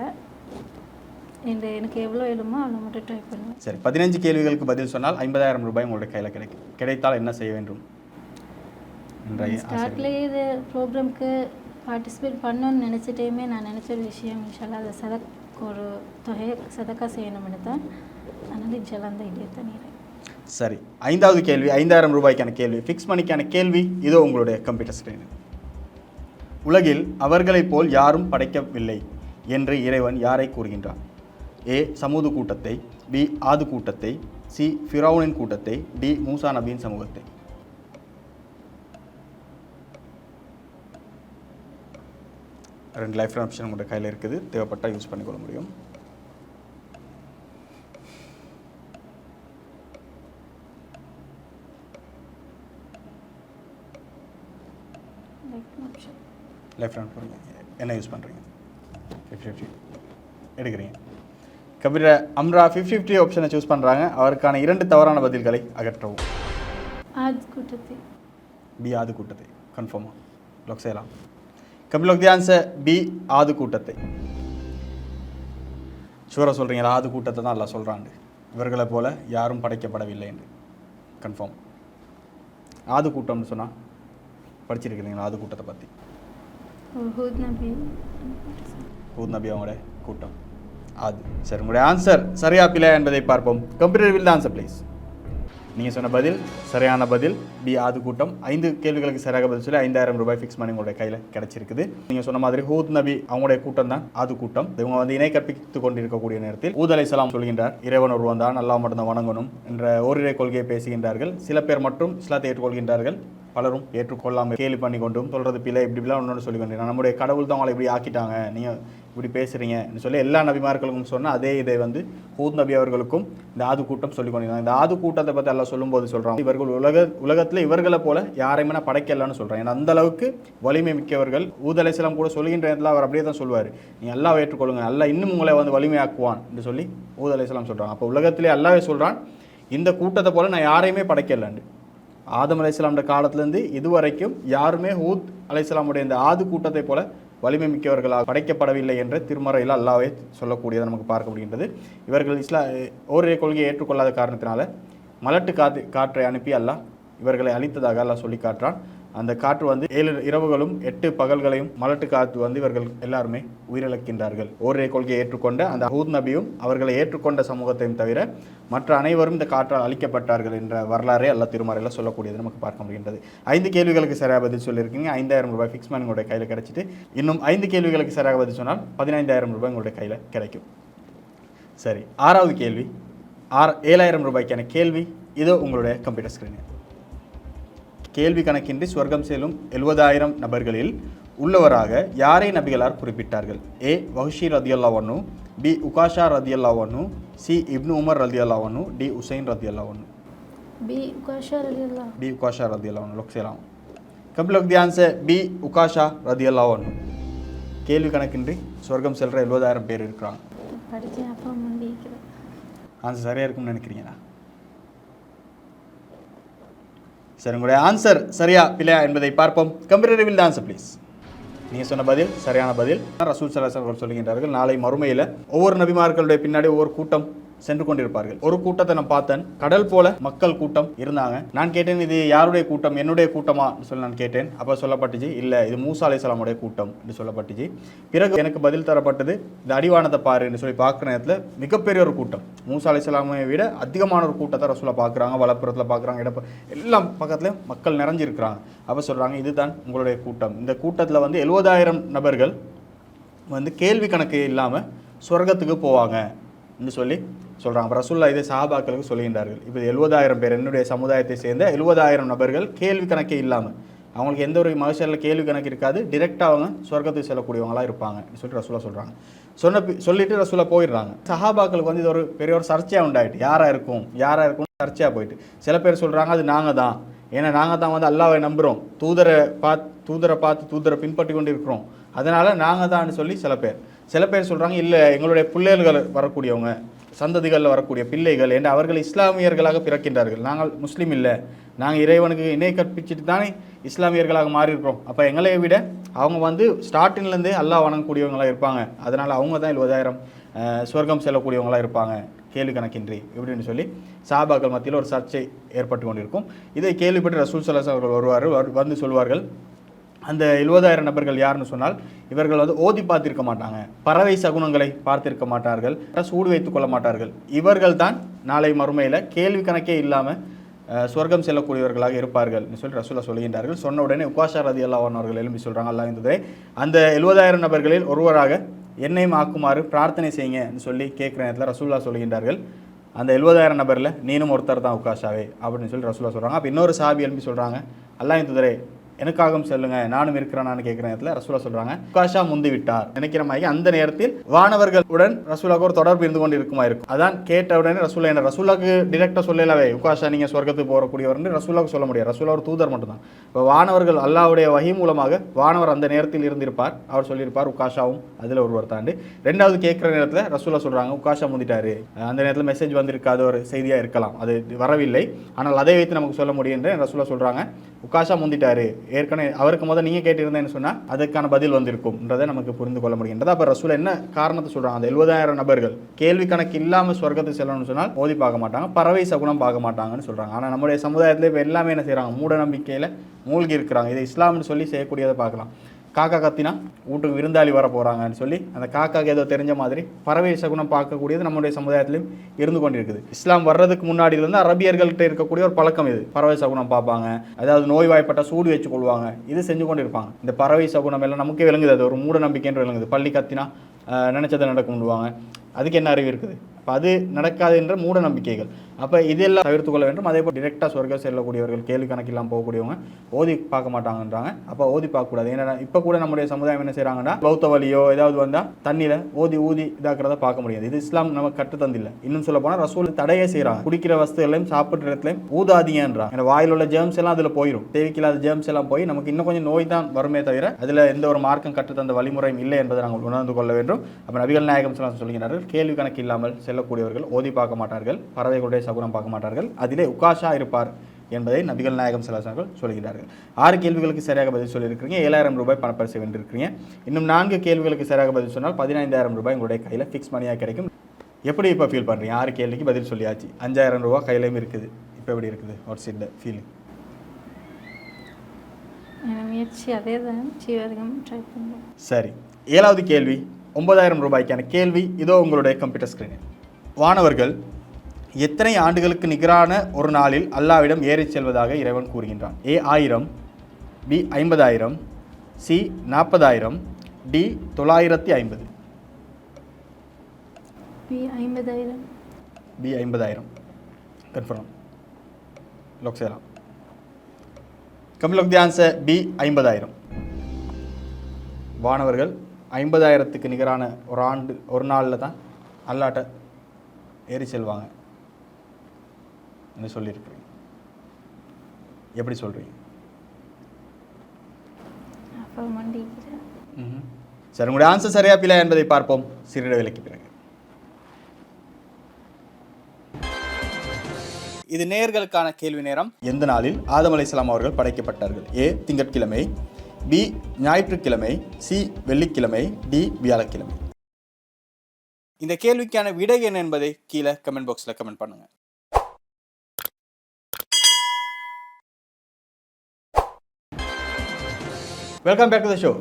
இந்த எனக்கு எவ்வளோ எழுமோ அவ்வளோ மட்டும் ட்ரை பண்ணுவேன் சரி பதினஞ்சு கேள்விகளுக்கு பதில் சொன்னால் ஐம்பதாயிரம் ரூபாய் உங்களுடைய கையில் கிடைக்கும் கிடைத்தால் என்ன செய்ய வேண்டும்? ஸ்டார்ட்லேயே இது ப்ரோக்ராம்க்கு பார்ட்டிசிபேட் பண்ணணும்னு நினச்சிட்டேமே நான் நினச்ச ஒரு விஷயம் இன்ஷால்லா அதை சதக் ஒரு தொகையை சதக்கா செய்யணும்னு தான் அதனால் இன்ஷால்லா அந்த ஐடியா தண்ணீர் சரி ஐந்தாவது கேள்வி ஐந்தாயிரம் ரூபாய்க்கான கேள்வி ஃபிக்ஸ் மணிக்கான கேள்வி இதோ உங்களுடைய கம்ப்யூட்டர் ஸ்க்ரீன் உலகில் அவர்களைப் போல் யாரும் படைக்கவில்லை என்று இறைவன் யாரை கூறுகின்றான்? ஏ சமூது கூட்டத்தை பி ஆது கூட்டத்தை சி ஃபிரௌனின் கூட்டத்தை டி மூசா நபியின் சமூகத்தை. ரெண்டு லைஃப் ஆப்ஷன் உங்களோட கையில் இருக்குது. தேவைப்பட்டால் யூஸ் பண்ணிக்கொள்ள முடியும். லைஃப் போகிறீங்க என்ன யூஸ் பண்ணுறீங்க ஃபிஃப்டி ஃபிஃப்டி எடுக்கிறீங்க. கபிர அம்ரா ஃபிஃப்டி ஃபிஃப்டி ஆப்ஷனை சூஸ் பண்ணுறாங்க அவருக்கான இரண்டு தவறான பதில்களை அகற்றவும். ஆத் கூட்டத்தை. பி ஆது கூட்டத்தை. கன்ஃபார்மாக லாக் செய்யலாம் கபில் லாக் தி ஆன்சர் பி ஆது கூட்டத்தை. ஷூராக சொல்கிறீங்களா ஆது கூட்டத்தை தான் எல்லாம் சொல்கிறாங்க இவர்களை போல யாரும் படைக்கப்படவில்லை என்று. கன்ஃபார்ம் ஆது கூட்டம்னு சொன்னால் படிச்சிருக்கிறீங்களா? ஆது கூட்டத்தை பற்றி ஹூத் நபி அவங்களோட கூட்டம். அது. சார் உங்களுடைய ஆன்சர் சரியா பிழை என்பதை பார்ப்போம். கம்ப்யூட்டர் வில் ஆன்சர் ப்ளீஸ் நீங்கள் சொன்ன பதில் சரியான பதில். பி ஆது கூட்டம். ஐந்து கேள்விகளுக்கு சரியாக பதில் சொல்லி ஐந்தாயிரம் ரூபாய் ஃபிக்ஸ் பண்ணி உங்களுடைய கையில் கிடைச்சிருக்குது. நீங்கள் சொன்ன மாதிரி ஹூத் நபி அவங்களுடைய கூட்டம் தான் ஆது கூட்டம். இவங்க வந்து இணை கற்பித்து கொண்டிருக்கக்கூடிய நேரத்தில் ஊதலை சலாம் சொல்கின்றார் இறைவன் ஒருவன் தான் நல்லா மட்டும்தான் வணங்கணும் என்ற ஓரிரை கொள்கையை பேசுகின்றார்கள். சில பேர் மட்டும் இஸ்லாத்தை ஏற்றுக்கொள்கின்றார்கள். பலரும் ஏற்றுக்கொள்ளாமல் கேள்வி பண்ணி கொண்டும் சொல்கிறது பிள்ளை இப்படி இப்படிலாம் ஒன்று சொல்லி கொண்டு நம்முடைய கடவுள் தான் அவங்களை இப்படி ஆக்கிட்டாங்க. நீங்கள் இப்படி பேசுகிறீங்கன்னு சொல்லி எல்லா நபிமார்களுக்கும் சொன்னால் அதே இதை வந்து ஹூத் நபி அவர்களுக்கும் இந்த ஆது கூட்டம் சொல்லி கொண்டிருந்தாங்க இந்த ஆது கூட்டத்தை பற்றி எல்லாம் சொல்லும்போது சொல்கிறாங்க இவர்கள் உலக உலகத்தில் இவர்களை போல யாரையுமே நான் படைக்கலான்னு சொல்கிறேன் ஏன்னா அந்த அளவுக்கு வலிமை மிக்கவர்கள் ஊத் கூட சொல்கின்ற இடத்துல அவர் அப்படியே தான் சொல்லுவார். நீங்கள் எல்லாம் ஏற்றுக்கொள்ளுங்க அல்லாஹ் இன்னும் உங்களை வந்து வலிமையாக்குவான் என்று சொல்லி ஊத் சொல்கிறான் சொல்கிறாங்க அப்போ உலகத்திலே அல்லாவே சொல்கிறான் இந்த கூட்டத்தை போல நான் யாரையுமே படைக்கலான்னு ஆதம் அலைஹிஸ்ஸலாம்ன்ற காலத்திலேருந்து இதுவரைக்கும் யாருமே ஹூத் அலையாமுடைய இந்த ஆது கூட்டத்தை போல வலிமை மிக்கவர்களாக படைக்கப்படவில்லை என்ற திருமறையில் அல்லாவே சொல்லக்கூடியதை நமக்கு பார்க்க முடிகின்றது. இவர்கள் இஸ்லா ஓரிய கொள்கையை ஏற்றுக்கொள்ளாத காரணத்தினால மலட்டு காத்து காற்றை அனுப்பி அல்லாஹ் இவர்களை அழித்ததாக அல்லாஹ் சொல்லி காட்டுறான். அந்த காற்று வந்து ஏழு இரவுகளும் எட்டு பகல்களையும் மலட்டு காத்து வந்து இவர்கள் எல்லாருமே உயிரிழக்கின்றார்கள். ஓரிரை கொள்கையை ஏற்றுக்கொண்ட அந்த ஹூத் நபியும் அவர்களை ஏற்றுக்கொண்ட சமூகத்தையும் தவிர மற்ற அனைவரும் இந்த காற்றால் அழிக்கப்பட்டார்கள் என்ற வரலாறே அல்ல திருமறையில் சொல்லக்கூடியது நமக்கு பார்க்க முடிகின்றது. ஐந்து கேள்விகளுக்கு சரியாக பதில் சொல்லியிருக்கீங்க. ஐந்தாயிரம் ரூபாய் ஃபிக்ஸ் பண்ணி உங்களுடைய கையில் கிடைச்சிட்டு இன்னும் ஐந்து கேள்விகளுக்கு சரியாக பதில் சொன்னால் பதினைந்தாயிரம் ரூபாய் உங்களுடைய கையில் கிடைக்கும். சரி ஆறாவது கேள்வி. ஆறு ஏழாயிரம் ரூபாய்க்கான கேள்வி. இதோ உங்களுடைய கம்ப்யூட்டர் ஸ்க்ரீனு கேள்வி கணக்கின்றி சொர்க்கம் செல்லும் எழுபதாயிரம் நபர்களில் உள்ளவராக யாரை நபிகளார் குறிப்பிட்டார்கள்? ஏ. வஹுஷி ரதியல்லா ஒன்னு பி. உகாஷா ரதியல்லா ஒன்னு சி. இப்னு உமர் ரதியல்லா ஒன்னு டி. உசைன் ரதியல்லா ஒன்னு பி. உகாஷா ரலியல்லாஹ் டி உகாஷா ரதியல்லா ஒன்று லொக் செய்யலாம். கபில் தி ஆன்சர் பி. உகாஷா ரதியல்லா ஒன்னு கேள்வி கணக்கின்றி சொர்க்கம் செல்ற எழுபதாயிரம் பேர் இருக்கிறாங்க. படித்தேன் அப்புறம் ஆன்சர் சரியாக இருக்கும்னு நினைக்கிறீங்களா? சரி உங்களுடைய ஆன்சர் சரியா இல்லையா என்பதை பார்ப்போம். கம்ப்யூட்டர் வில் ஆன்சர் ப்ளீஸ் நீங்கள் சொன்ன பதில் சரியான பதில். ரசூல் சலாசன் அவர்கள் சொல்லுகின்றார்கள் நாளை மறுமையில் ஒவ்வொரு நபிமார்களுடைய பின்னாடி ஒவ்வொரு கூட்டம் சென்று கொண்டிருப்பார்கள். ஒரு கூட்டத்தை நான் பார்த்தேன். கடல் போல மக்கள் கூட்டம் இருந்தாங்க. நான் கேட்டேன் இது யாருடைய கூட்டம்? என்னுடைய கூட்டமா? சொல்லி நான் கேட்டேன். அப்போ சொல்லப்பட்டுச்சு இல்லை இது மூசா அலைசலாமுடைய கூட்டம் என்று சொல்லப்பட்டுச்சு. பிறகு எனக்கு பதில் தரப்பட்டது இந்த அடிவானத்தை பாரு என்று சொல்லி பார்க்குற நேரத்தில் மிகப்பெரிய ஒரு கூட்டம். மூசா அலைசலாமை விட அதிகமான ஒரு கூட்டத்தை ரசூலை பார்க்குறாங்க வலப்புறத்தில் பார்க்குறாங்க இடப்ப எல்லாம் பக்கத்துலேயும் மக்கள் நிறைஞ்சிருக்கிறாங்க. அப்போ சொல்கிறாங்க இதுதான் உங்களுடைய கூட்டம். இந்த கூட்டத்தில் வந்து எழுபதாயிரம் நபர்கள் வந்து கேள்வி கணக்கு இல்லாமல் சொர்க்கத்துக்கு போவாங்க. என்று சொல்லி சொல்கிறாங்க ரசுல்லா ரசூல்லா இதை சஹாபாக்களுக்கு சொல்கின்றார்கள் இப்போ எழுபதாயிரம் பேர் என்னுடைய சமுதாயத்தை சேர்ந்த எழுபதாயிரம் நபர்கள் கேள்வி கணக்கே இல்லாமல் அவங்களுக்கு எந்த ஒரு மகசரில் கேள்வி கணக்கு இருக்காது டிரெக்டாக அவங்க சொர்க்கத்துக்கு செல்லக்கூடியவங்களாக இருப்பாங்க சொல்லிட்டு ரசூலா சொல்கிறாங்க சொன்ன சொல்லிட்டு ரசூலா போயிடுறாங்க. சஹாபாக்களுக்கு வந்து இது ஒரு பெரிய ஒரு சர்ச்சையாக உண்டாயிட்டு யாராக இருக்கும் யாராக இருக்கும் சர்ச்சையாக போயிட்டு. சில பேர் சொல்கிறாங்க அது நாங்கள் தான். ஏன்னா நாங்கள் தான் வந்து அல்லாவை நம்புகிறோம் தூதரை பார்த்து தூதரை பார்த்து தூதரை பின்பற்றி கொண்டு இருக்கிறோம் அதனால் நாங்கள் தான் சொல்லி சில பேர். சில பேர் சொல்கிறாங்க இல்லை எங்களுடைய பிள்ளைகள் வரக்கூடியவங்க சந்ததிகளில் வரக்கூடிய பிள்ளைகள் என்று அவர்கள் இஸ்லாமியர்களாக பிறக்கின்றார்கள். நாங்கள் முஸ்லீம் இல்லை. நாங்கள் இறைவனுக்கு இணை கற்பிச்சுட்டு தானே இஸ்லாமியர்களாக மாறியிருக்கிறோம். அப்போ எங்களை விட அவங்க வந்து ஸ்டார்டிங்லேருந்தே அல்லாஹ் வணங்கக்கூடியவங்களாக இருப்பாங்க. அதனால் அவங்க தான் எழுபதாயிரம் சொர்க்கம் செல்லக்கூடியவங்களாக இருப்பாங்க. கேள்வி கணக்கின்றி இப்படின்னு சொல்லி சாபாக்கள் மத்தியில் ஒரு சர்ச்சை ஏற்பட்டு கொண்டிருக்கும். இதை கேள்விப்பட்டு ரசூல் சலாஸ் அவர்கள் வருவார் வந்து சொல்வார்கள் அந்த எழுபதாயிரம் நபர்கள் யாருன்னு சொன்னால் இவர்கள் வந்து ஓதி பார்த்திருக்க மாட்டாங்க. பறவை சகுனங்களை பார்த்திருக்க மாட்டார்கள். சூடு வைத்துக் கொள்ள மாட்டார்கள். இவர்கள் தான் நாளை மறுமையில் கேள்வி கணக்கே இல்லாமல் சொர்க்கம் செல்லக்கூடியவர்களாக இருப்பார்கள் சொல்லி ரசூலா சொல்கின்றார்கள். சொன்ன உடனே உபாஷா ரதி அல்லாஹன் அவர்கள் எழுப்பி சொல்கிறாங்க அல்லா இருந்ததை அந்த எழுபதாயிரம் நபர்களில் ஒருவராக என்னையும் ஆக்குமாறு பிரார்த்தனை செய்யுங்க சொல்லி கேட்குற நேரத்தில் ரசூல்லா சொல்கின்றார்கள். அந்த எழுபதாயிரம் நபரில் நீனும் ஒருத்தர் தான் உக்காஷாவே அப்படின்னு சொல்லி ரசூலா சொல்கிறாங்க அப்போ இன்னொரு சாபி எழுப்பி சொல்கிறாங்க அல்லாஹ் துதரே எனக்காகவும் சொல்லுங்க நானும் இருக்கிறேன் கேட்குற நேரத்தில் ரசூலா சொல்றாங்க உக்காஷா முந்து விட்டார். நினைக்கிற மாதிரி அந்த நேரத்தில் வானவர்களுடன் ரசூலாக்கு ஒரு தொடர்பு இருந்து கொண்டு இருக்குமா இருக்கும். அதான் கேட்ட உடனே ரசூலா என்ன ரசூலாக்கு டிரெக்டாக சொல்லலவே உக்காஷா நீங்க சொர்க்கத்துக்கு போகக்கூடியவர்னு ரசூலாக்கு சொல்ல முடியாது. ரசூலா ஒரு தூதர் மட்டும்தான். இப்போ வானவர்கள் அல்லாவுடைய வகி மூலமாக வானவர் அந்த நேரத்தில் இருந்திருப்பார். அவர் சொல்லியிருப்பார் உக்காஷாவும் அதில் ஒருவர் தாண்டு ரெண்டாவது கேட்குற நேரத்தில் ரசூலா சொல்றாங்க உக்காஷா முந்திட்டாரு. அந்த நேரத்தில் மெசேஜ் வந்திருக்காத ஒரு செய்தியா இருக்கலாம். அது வரவில்லை. ஆனால் அதை வைத்து நமக்கு சொல்ல முடியும் என்று ரசூலா சொல்றாங்க உக்காஷா முந்திட்டாரு. ஏற்கனவே அவருக்கு முதல் நீங்கள் கேட்டிருந்தேன்னு சொன்னால் அதுக்கான பதில் வந்திருக்கும்ன்றதை நமக்கு புரிந்து கொள்ள முடிகின்றது. அப்போ ரசூல் என்ன காரணத்தை சொல்கிறாங்க அந்த எழுபதாயிரம் நபர்கள் கேள்வி கணக்கு இல்லாமல் சொர்க்கத்துக்கு செல்லணும்னு சொன்னால் ஓதி பார்க்க மாட்டாங்க பறவை சகுனம் பார்க்க மாட்டாங்கன்னு சொல்கிறாங்க ஆனால் நம்முடைய சமுதாயத்தில் இப்போ எல்லாமே என்ன செய்கிறாங்க மூட நம்பிக்கையில் மூழ்கி இருக்கிறாங்க. இதை இஸ்லாம்னு சொல்லி செய்யக்கூடியதை பார்க்கலாம். காக்கா கத்தினா வீட்டுக்கு விருந்தாளி வர போகிறாங்கன்னு சொல்லி அந்த காக்காக்கு ஏதோ தெரிஞ்ச மாதிரி பறவை சகுனம் பார்க்கக்கூடியது நம்முடைய சமுதாயத்திலும் இருந்து கொண்டிருக்குது. இஸ்லாம் வர்றதுக்கு முன்னாடியிலிருந்து அரபியர்கள்ட்ட இருக்கக்கூடிய ஒரு பழக்கம் இது. பறவை சகுனம் பார்ப்பாங்க. அதாவது நோய்வாய்ப்பட்ட சூடு வச்சு கொள்வாங்க. இது செஞ்சு கொண்டு இருப்பாங்க இந்த பறவை சகுனம் எல்லாம் நமக்கே விளங்குது. அது ஒரு மூட நம்பிக்கைன்னு விளங்குது. பள்ளி கத்தினா நினச்சதை நடக்க நடக்கும்டுவாங்க அதுக்கு என்ன அறிவு இருக்குது? இப்போ அது நடக்காது என்ற மூட நம்பிக்கைகள். அப்போ இதெல்லாம் தவிர்த்து கொள்ள வேண்டும். அதே போல் டிரெக்டாக சொர்க்கம் செல்லக்கூடியவர்கள் கேள்வி கணக்கெல்லாம் போகக்கூடியவங்க ஓதி பார்க்க மாட்டாங்கன்றாங்க. அப்போ ஓதி பார்க்கக்கூடாது ஏன்னா இப்போ கூட நம்முடைய சமுதாயம் என்ன செய்கிறாங்கன்னா பௌத்த வழியோ ஏதாவது வந்தால் தண்ணியில் ஓதி ஊதி இதாக்குறத பார்க்க முடியாது. இது இஸ்லாம் நமக்கு கட்டுத்தந்தில்லை இன்னும் சொல்ல போனால் ரசூல் தடையே செய்கிறாங்க குடிக்கிற வஸ்துகளையும் சாப்பிட்ற இடத்துலையும் ஊதாதீங்கன்றாங்க ஏன்னா வாயில் உள்ள ஜேம்ஸ் எல்லாம் அதில் போயிடும் தேவைக்கில்லாத ஜேம்ஸ் எல்லாம் போய் நமக்கு இன்னும் கொஞ்சம் நோய் தான் வருமே தவிர அதில் எந்த ஒரு மார்க்கம் கட்டுத்தந்த வழிமுறையும் இல்லை என்பதை நாங்கள் உணர்ந்து கொள்ள வேண்டும். அப்போ நபிகள் நாயகம் ஸல்லல்லாஹு சொல்கிறார்கள் கேள்வி கணக்கு இல்லாமல் செல்லக்கூடியவர்கள் ஓதி பார்க்க மாட்டார்கள் பறவைகளுடைய சகுனம் பார்க்க மாட்டார்கள் அதிலே உகாஷா இருப்பார் என்பதை நபிகள் நாயகம் சிலாசர்கள் சொல்கிறார்கள் ஆறு கேள்விகளுக்கு சரியாக பதில் சொல்லியிருக்கிறீங்க ஏழாயிரம் ரூபாய் பணப்பரிசு வென்றிருக்கிறீங்க. இன்னும் நான்கு கேள்விகளுக்கு சரியாக பதில் சொன்னால் பதினைந்தாயிரம் ரூபாய் உங்களுடைய கையில் ஃபிக்ஸ் மணியாக கிடைக்கும். எப்படி இப்போ ஃபீல் பண்ணுறீங்க ஆறு கேள்விக்கு பதில் சொல்லியாச்சு. அஞ்சாயிரம் ரூபாய் கையிலையும் இருக்குது. இப்போ எப்படி இருக்குது? வாட்ஸ் இட் ஃபீலிங் என் முயற்சி அதே தான் செய்வதற்கும் ட்ரை பண்ணுறேன் சரி. ஏழாவது கேள்வி ஒன்பதாயிரம் ரூபாய்க்கான கேள்வி இதோ உங்களுடைய கம்ப்யூட்டர் ஸ்க்ரீனில் வானவர்கள் எத்தனை ஆண்டுகளுக்கு நிகரான ஒரு நாளில் அல்லாவிடம் ஏறிச் செல்வதாக இறைவன் கூறுகின்றான்? ஏ ஆயிரம் பி ஐம்பதாயிரம் சி நாற்பதாயிரம் டி தொள்ளாயிரத்தி ஐம்பது. பி ஐம்பதாயிரம். பி ஐம்பதாயிரம். கன்ஃபார்ம் லோக் சேலாம் கமல் லோக் தி ஆன்சர் பி ஐம்பதாயிரம். வானவர்கள் ஐம்பதாயிரத்துக்கு நிகரான ஒரு ஆண்டு ஒரு நாளில் தான் அல்லாட்ட ஏறி செல்வாங்க. என்று சொல்லியிருக்கிறீங்க? எப்படி சொல்கிறீங்க சரி உங்களுடைய ஆன்சர் சரியா பிள்ளை என்பதை பார்ப்போம். சிறிட விலைக்கு பிறகு. இது நேர்களுக்கான கேள்வி நேரம். எந்த நாளில் ஆதம் அலைஹிஸ்ஸலாம் அவர்கள் படைக்கப்பட்டார்கள்? ஏ திங்கட்கிழமை பி ஞாயிற்றுக்கிழமை சி வெள்ளிக்கிழமை டி வியாழக்கிழமை. இந்த கேள்விக்கான விடை என்ன என்பதை கீழே கமெண்ட் பாக்ஸில் கமெண்ட் பண்ணுங்கள் welcome back to the show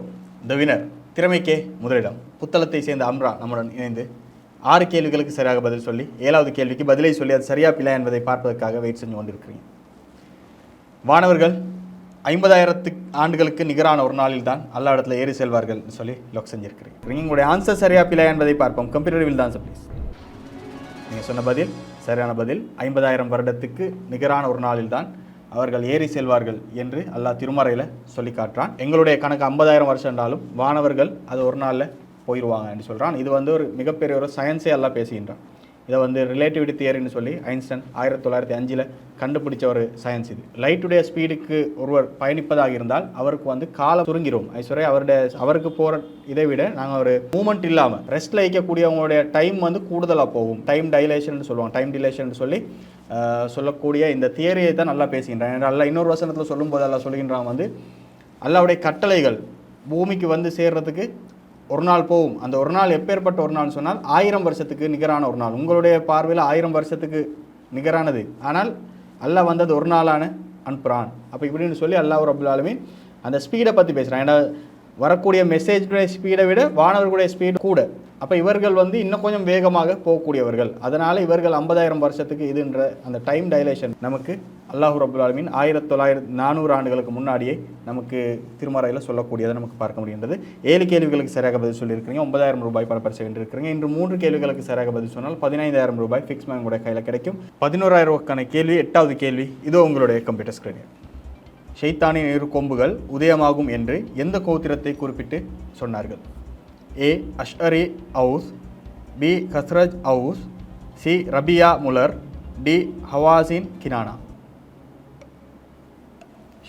the winner திறமைக்கே முதலிடம். புத்தளத்தை சேர்ந்த அம்ரா நம்முடன் இணைந்து ஆறு கேள்விகளுக்கு சரியாக பதில் சொல்லி ஏழாவது கேள்விக்கு பதிலை சொல்லி அது சரியா பிள்ளை என்பதை பார்ப்பதற்காக வெயிட் செஞ்சு கொண்டிருக்கிறீங்க. வானவர்கள் ஐம்பதாயிரத்து ஆண்டுகளுக்கு நிகரான ஒரு நாளில் தான் எல்லா இடத்துல ஏறி செல்வார்கள் சொல்லி லொக் செஞ்சிருக்கிறீங்க. உங்களுடைய ஆன்சர் சரியா பிள்ளை என்பதை பார்ப்போம். கம்ப்யூட்டர் வில் தான் ப்ளீஸ் நீங்கள் சொன்ன பதில் சரியான பதில் ஐம்பதாயிரம் வருடத்துக்கு நிகரான ஒரு நாளில் தான் அவர்கள் ஏறி செல்வார்கள் என்று அல்லாஹ் திருமறையில் சொல்லி காட்டுறான். எங்களுடைய கணக்கு ஐம்பதாயிரம் வருஷம் என்றாலும் வானவர்கள் அது ஒரு நாளில் போயிடுவாங்க என்று சொல்கிறான் இது வந்து ஒரு மிகப்பெரிய ஒரு சயின்ஸே எல்லாம் பேசுகின்றான். இதை வந்து ரிலேட்டிவிட்டி தியரின்னு சொல்லி ஐன்ஸ்டன் ஆயிரத்தி தொள்ளாயிரத்தி அஞ்சில் கண்டுபிடிச்ச ஒரு சயின்ஸ் இது. லைட்டுடைய ஸ்பீடுக்கு ஒருவர் பயணிப்பதாக இருந்தால் அவருக்கு வந்து காலம் சுருங்கிடும் ஐஸ்வர்யா அவருடைய அவருக்கு போகிற இதை விட நாங்கள் ஒரு மூமெண்ட் இல்லாமல் ரெஸ்ட்டில் வைக்கக்கூடியவங்களுடைய டைம் வந்து கூடுதலாக போகும். டைம் டைலேஷன் சொல்லுவாங்க. டைம் டிலேஷன் சொல்லி சொல்லக்கூடிய இந்த தியரியை தான் நல்லா பேசுகின்றான். நல்லா இன்னொரு வசனத்தில் சொல்லும்போது அல்ல சொல்கின்றான் வந்து அல்லாவுடைய கட்டளைகள் பூமிக்கு வந்து சேர்றதுக்கு ஒரு நாள் போகும் அந்த ஒரு நாள் எப்பேற்பட்ட ஒரு நாள் சொன்னால் ஆயிரம் வருஷத்துக்கு நிகரான ஒரு நாள். உங்களுடைய பார்வையில் ஆயிரம் வருஷத்துக்கு நிகரானது. ஆனால் அல்லாஹ் வந்தது ஒரு நாளான அனுப்புகிறான் அப்போ இப்படின்னு சொல்லி அல்லாஹ் ரபுல் அந்த ஸ்பீடை பற்றி பேசுகிறான் ஏன்னா வரக்கூடிய மெசேஜுடைய ஸ்பீடை விட வானவர்களுடைய ஸ்பீடு கூட. அப்போ இவர்கள் வந்து இன்னும் கொஞ்சம் வேகமாக போகக்கூடியவர்கள். அதனால் இவர்கள் ஐம்பதாயிரம் வருஷத்துக்கு இதுன்ற அந்த டைம் டைலேஷன் நமக்கு அல்லாஹ் ரபுல் ஆலமீன் ஆயிரத்தி தொள்ளாயிரத்தி நானூறு ஆண்டுகளுக்கு முன்னாடியே நமக்கு திருமறையில் சொல்லக்கூடியதை நமக்கு பார்க்க முடிகின்றது. ஏழு கேள்விகளுக்கு சரியாக பதில் சொல்லியிருக்கிறீங்க. ஒன்பதாயிரம் ரூபாய் பல பரிசு வென்றிருக்கிறீங்க. இன்று மூன்று கேள்விகளுக்கு சரியாக பதில் சொன்னால் பதினைந்தாயிரம் ரூபாய் ஃபிக்ஸ் உங்களுடைய கையில் கிடைக்கும். பதினோராயிரம் ரூபாய்க்கான கேள்வி எட்டாவது கேள்வி இதோ உங்களுடைய கம்ப்யூட்டர் ஸ்க்ரீனில் ஷைத்தானின் இரு கொம்புகள் உதயமாகும் என்று எந்த கோத்திரத்தை குறிப்பிட்டு சொன்னார்கள்? A Ashari Aws B Khazraj Aws C Rabia Mudar D Hawazin Kinana.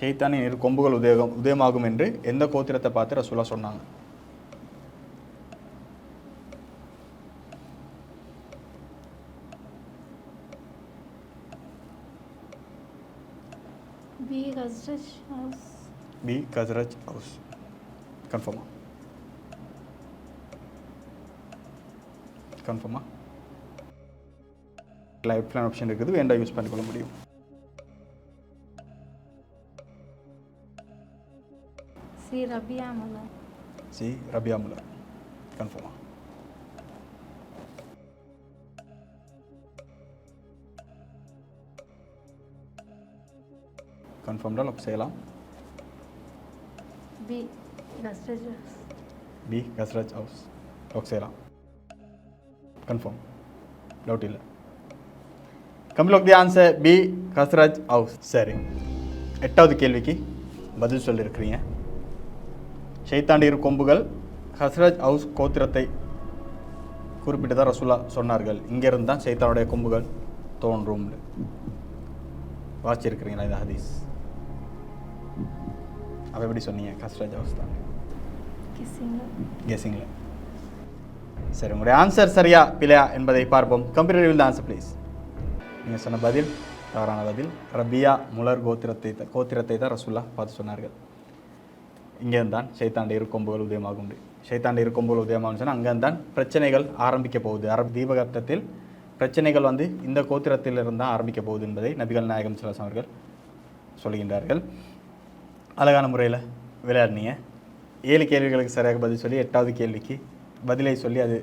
ஷைத்தானின் இரு கொம்புகள் உதயம் உதயமாகும் என்று எந்த கோத்திரத்தை பார்த்து ரசூலா சொன்னாங்க? பி கஸ்ரஜ் ஹவுஸ் கன்ஃபார்மா கன்ஃபார்மா லைஃப் பிளான் ஆப்ஷன் இருக்குது. வேண்டாம் யூஸ் பண்ணிக்கொள்ள முடியும். சி ரபியா முல்லா சி ரபியா முல்லர் கன்ஃபார்மா கன்ஃபார்ம்டாக செய்யலாம் B Khazraj Aws B Khazraj Aws lock செய்யலாம் கன்ஃபார்ம் டவுட் இல்லை complete the answer B Khazraj Aws சரி எட்டாவது கேள்விக்கு பதில் சொல்லியிருக்கிறீங்க ஷைத்தாண்டியர் கொம்புகள் ஹஸ்ரஜ் ஹவுஸ் கோத்திரத்தை குறிப்பிட்டு தான் ரசூலா சொன்னார்கள். இங்கேருந்து தான் சைத்தானுடைய கொம்புகள் தோன்றும். வாசிச்சிருக்கிறீங்களா இந்த ஹதீஸ்? அவ எப்படி சொன்னீங்க? ஹஸ்ரஜ் ஹவுஸ் தான். கெஸிங்கில் சரி உங்களுடைய ஆன்சர் சரியா பிழையா என்பதை பார்ப்போம். கம்ப்யூட்டர் வில் ஆன்சர் ப்ளீஸ் நீங்கள் சொன்ன பதில் தவறான பதில் ரபியா முலர் கோத்திரத்தை கோத்திரத்தை தான் ரசூல்லா பார்த்து சொன்னார்கள். இங்கே தான் சைத்தாண்ட இரு கொம்புகள் உதயமாகும் சைத்தாண்ட இரு கொம்புகள் உதயமாகும் சொன்னால் அங்கே தான் பிரச்சனைகள் ஆரம்பிக்க போகுது. அரபு தீபகற்பத்தில் பிரச்சனைகள் வந்து இந்த கோத்திரத்திலிருந்து தான் ஆரம்பிக்க போகுது என்பதை நபிகள் நாயகம் சிலாஸ் அவர்கள் சொல்கின்றார்கள். அழகான முறையில் விளையாடினீங்க. ஏழு கேள்விகளுக்கு சரியாக பதில் சொல்லி எட்டாவது கேள்விக்கு பதிலை சொல்லி அது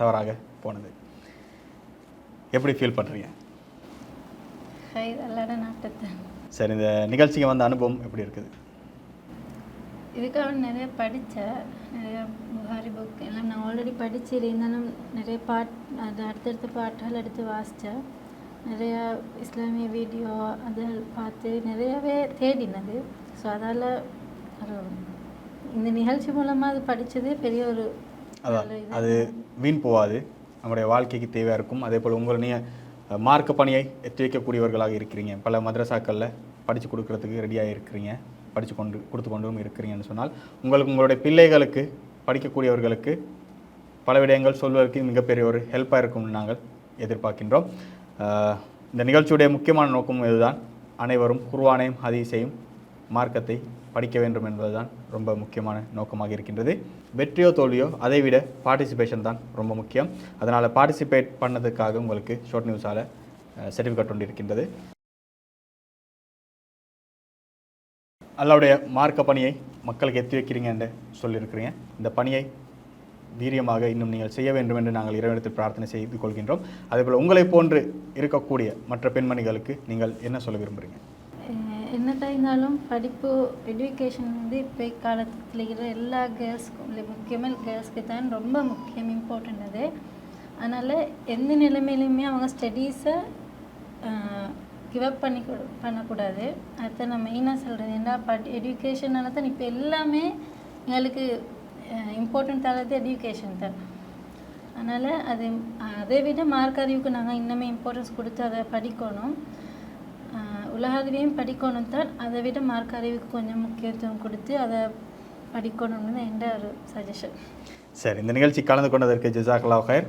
தவறாக போனது. எப்படி ஃபீல் பண்ணுறீங்க சரி இந்த நிகழ்ச்சிக்கு வந்த அனுபவம் எப்படி இருக்குது? இதுக்காக நிறைய படித்தேன். நிறையா புகாரி புக் எல்லாம் நான் ஆல்ரெடி படித்து இருந்தாலும் நிறைய பாட் அது அடுத்தடுத்த பாட்டுகள் எடுத்து வாசித்தேன். நிறையா இஸ்லாமிய வீடியோ அதை பார்த்து நிறையாவே தேடினது. ஸோ அதால் இந்த நிகழ்ச்சி மூலமாக அது படித்தது பெரிய ஒரு அதான் அது வீண் போகாது. நம்முடைய வாழ்க்கைக்கு தேவையாக இருக்கும். அதே போல் உங்களை நீங்கள் மார்க்க பணியை எத்தி வைக்கக்கூடியவர்களாக இருக்கிறீங்க. பல மதரசாக்களில் படித்து கொடுக்குறதுக்கு ரெடியாக இருக்கிறீங்க படித்து கொண்டு கொடுத்து கொண்டும் இருக்கிறீங்கன்னு சொன்னால் உங்களுக்கு உங்களுடைய பிள்ளைகளுக்கு படிக்கக்கூடியவர்களுக்கு பல விடயங்கள் சொல்வதற்கு மிகப்பெரிய ஒரு ஹெல்ப்பாக இருக்கும்னு நாங்கள் எதிர்பார்க்கின்றோம். இந்த நிகழ்ச்சியுடைய முக்கியமான நோக்கம் இதுதான். அனைவரும் குர்வானையும் ஹதீஸையும் மார்க்கத்தை படிக்க வேண்டும் என்பதுதான் ரொம்ப முக்கியமான நோக்கமாக இருக்கின்றது. வெற்றியோ தோல்வியோ அதை விட பார்ட்டிசிபேஷன் தான் ரொம்ப முக்கியம். அதனால் பார்ட்டிசிபேட் பண்ணதுக்காக உங்களுக்கு ஷோர்ட் நியூஸால் சர்டிஃபிகேட் ஒன்று இருக்கின்றது. அல்லாவுடைய மார்க்க பணியை மக்களுக்கு எத்தி வைக்கிறீங்க என்று சொல்லியிருக்கிறீங்க. இந்த பணியை வீரியமாக இன்னும் நீங்கள் செய்ய வேண்டும் என்று நாங்கள் இறைவனத்தில் பிரார்த்தனை செய்து கொள்கின்றோம். அதேபோல் உங்களைப் போன்று இருக்கக்கூடிய மற்ற பெண்மணிகளுக்கு நீங்கள் என்ன சொல்ல விரும்புகிறீங்க என்னதான் இருந்தாலும் படிப்பு எஜுகேஷன் வந்து இப்போ காலத்தில் இருக்கிற எல்லா கேர்ள்ஸ்க்கும் இல்லை முக்கியமாக கேர்ள்ஸ்க்கு தான் ரொம்ப முக்கியம் இம்பார்ட்டண்ட் அது. அதனால் எந்த நிலைமையிலுமே அவங்க ஸ்டடீஸை கிவ் அப் பண்ணி பண்ணக்கூடாது. அதை நான் மெயினாக சொல்கிறது ஏன்னா பட் எடுக்கேஷனால தான் இப்போ எல்லாமே எங்களுக்கு இம்பார்ட்டன்ட் தரது எஜுகேஷன் தான். அதனால் அது அதை விட மார்க் அறிவுக்கு நாங்கள் இன்னுமே இம்பார்ட்டன்ஸ் கொடுத்து அதை படிக்கணும். உலக அறிவையும் படிக்கணும் தான். அதை விட மார்க் அறிவுக்கு கொஞ்சம் முக்கியத்துவம் கொடுத்து அதை படிக்கணும்னு தான் எந்த ஒரு சஜஷன் சரி இந்த நிகழ்ச்சி கலந்து கொண்டதற்கு ஜிசாக்லா ஹயர்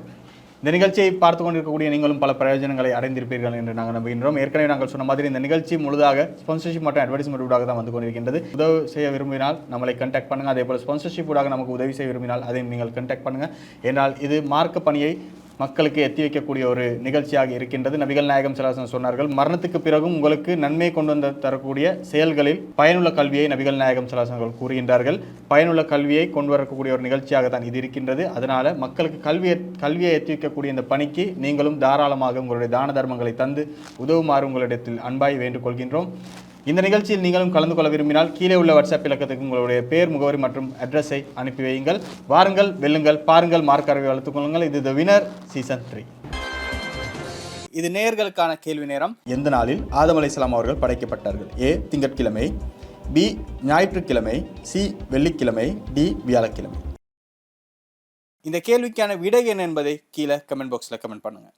இந்த நிகழ்ச்சியை பார்த்து கொண்டிருக்கக்கூடிய நீங்களும் பல பிரயோஜனங்களை அடைந்திருப்பீர்கள் என்று நாங்கள் நம்புகின்றோம். ஏற்கனவே நாங்கள் சொன்ன மாதிரி இந்த நிகழ்ச்சி முழுதாக ஸ்பான்சர்ஷிப் மற்றும் அட்வர்டைஸ்மெண்ட் ஊடாக தான் வந்து கொண்டிருக்கின்றது. உதவி செய்ய விரும்பினால் நம்மளை கண்டாக்ட் பண்ணுங்கள் அதே போல் ஸ்பான்சர்ஷிப் ஊடாக நமக்கு உதவி செய்ய விரும்பினால் அதையும் நீங்கள் கண்டாக்ட் பண்ணுங்கள் என்றால் இது மார்க்க பணியை மக்களுக்கு எத்தி வைக்கக்கூடிய ஒரு நிகழ்ச்சியாக இருக்கின்றது. நபிகள் நாயகம் சலாசன் சொன்னார்கள் மரணத்துக்கு பிறகும் உங்களுக்கு நன்மை கொண்டு வந்து தரக்கூடிய செயல்களில் பயனுள்ள கல்வியை நபிகள் நாயகம் சலாசன்கள் கூறுகின்றார்கள். பயனுள்ள கல்வியை கொண்டு வரக்கூடிய ஒரு நிகழ்ச்சியாக தான் இது இருக்கின்றது. அதனால மக்களுக்கு கல்வியை கல்வியை எத்தி வைக்கக்கூடிய இந்த பணிக்கு நீங்களும் தாராளமாக உங்களுடைய தான தர்மங்களை தந்து உதவுமாறு உங்களிடத்தில் அன்பாய் வேண்டுகொள்கின்றோம். இந்த நிகழ்ச்சியில் நீங்களும் கலந்து கொள்ள விரும்பினால் கீழே உள்ள வாட்ஸ்அப் இலக்கத்துக்கு உங்களுடைய பேர் முகவரி மற்றும் அட்ரஸை அனுப்பி வையுங்கள். வாருங்கள் வெல்லுங்கள் பாருங்கள் மார்க் அறிவை வளர்த்துக் கொள்ளுங்கள். இது த வினர் சீசன் த்ரீ இது நேயர்களுக்கான கேள்வி நேரம். எந்த நாளில் ஆதம் அலைஹிஸ்ஸலாம் அவர்கள் படைக்கப்பட்டார்கள்? ஏ திங்கட்கிழமை பி ஞாயிற்றுக்கிழமை சி வெள்ளிக்கிழமை டி வியாழக்கிழமை. இந்த கேள்விக்கான விடை என்ன என்பதை கீழே கமெண்ட் பாக்ஸில் கமெண்ட் பண்ணுங்கள்